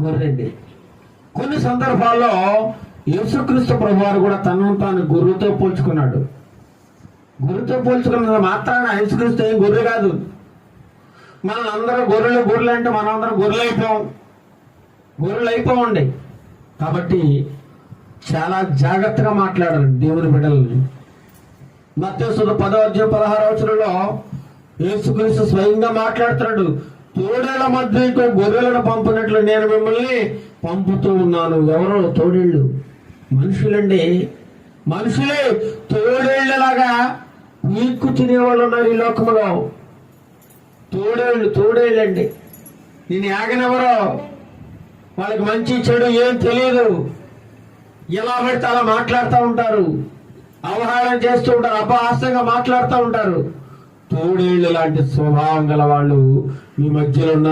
గొర్రెండి కొన్ని సందర్భాల్లో యేసుక్రీస్తు ప్రభువారు కూడా తనను తాను గొర్రెతో పోల్చుకున్నాడు. గొర్రెతో పోల్చుకున్నది మాత్రాన యేసుక్రీస్తు ఏం గొర్రె కాదు. మనం అందరం గొర్రెలు గొర్రెలు అంటే మనం అందరం గొర్రెలు అయిపోయాం. గొర్రెలు అయిపోవండి. కాబట్టి చాలా జాగ్రత్తగా మాట్లాడారు దేవుని బిడ్డలని. మత్స్సుల పదో అధ్యాయం పదహారు వచనంలో యేసుక్రీస్తు స్వయంగా మాట్లాడుతున్నాడు. తోడేళ్ళ మధ్యకు గొర్రెలను పంపినట్లు నేను మిమ్మల్ని పంపుతూ ఉన్నాను. ఎవరో తోడేళ్ళు? మనుషులండి. మనుషులే తోడేళ్ళలాగా పీక్కు తినేవాళ్ళు ఉన్నారు ఈ లోకంలో. తోడేళ్ళు తోడేళ్ళండి. నేను ఆగనెవరో? వాళ్ళకి మంచి చెడు ఏం తెలియదు ఎలా పడితే అలా మాట్లాడుతూ ఉంటారు. అవహారం చేస్తూ ఉంటారు. అపహాస్యంగా మాట్లాడుతూ ఉంటారు. తోడేళ్ళు లాంటి స్వభావం గల వాళ్ళు మీ మధ్యలో ఉన్న